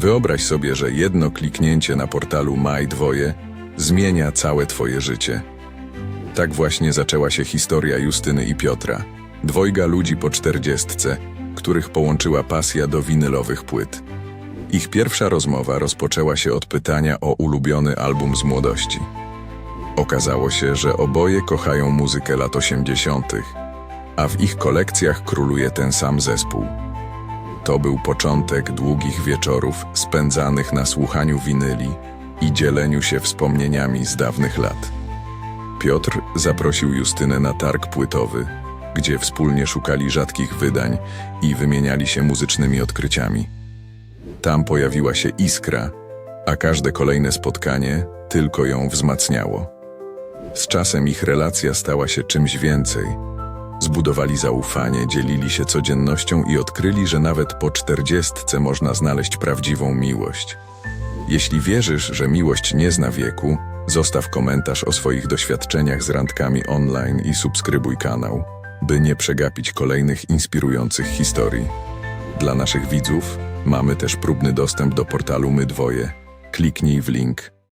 Wyobraź sobie, że jedno kliknięcie na portalu Maj Dwoje zmienia całe Twoje życie. Tak właśnie zaczęła się historia Justyny i Piotra, dwojga ludzi po czterdziestce, których połączyła pasja do winylowych płyt. Ich pierwsza rozmowa rozpoczęła się od pytania o ulubiony album z młodości. Okazało się, że oboje kochają muzykę lat 80., a w ich kolekcjach króluje ten sam zespół. To był początek długich wieczorów spędzanych na słuchaniu winyli i dzieleniu się wspomnieniami z dawnych lat. Piotr zaprosił Justynę na targ płytowy, gdzie wspólnie szukali rzadkich wydań i wymieniali się muzycznymi odkryciami. Tam pojawiła się iskra, a każde kolejne spotkanie tylko ją wzmacniało. Z czasem ich relacja stała się czymś więcej. Zbudowali zaufanie, dzielili się codziennością i odkryli, że nawet po czterdziestce można znaleźć prawdziwą miłość. Jeśli wierzysz, że miłość nie zna wieku, zostaw komentarz o swoich doświadczeniach z randkami online i subskrybuj kanał, by nie przegapić kolejnych inspirujących historii. Dla naszych widzów mamy też próbny dostęp do portalu My Dwoje. Kliknij w link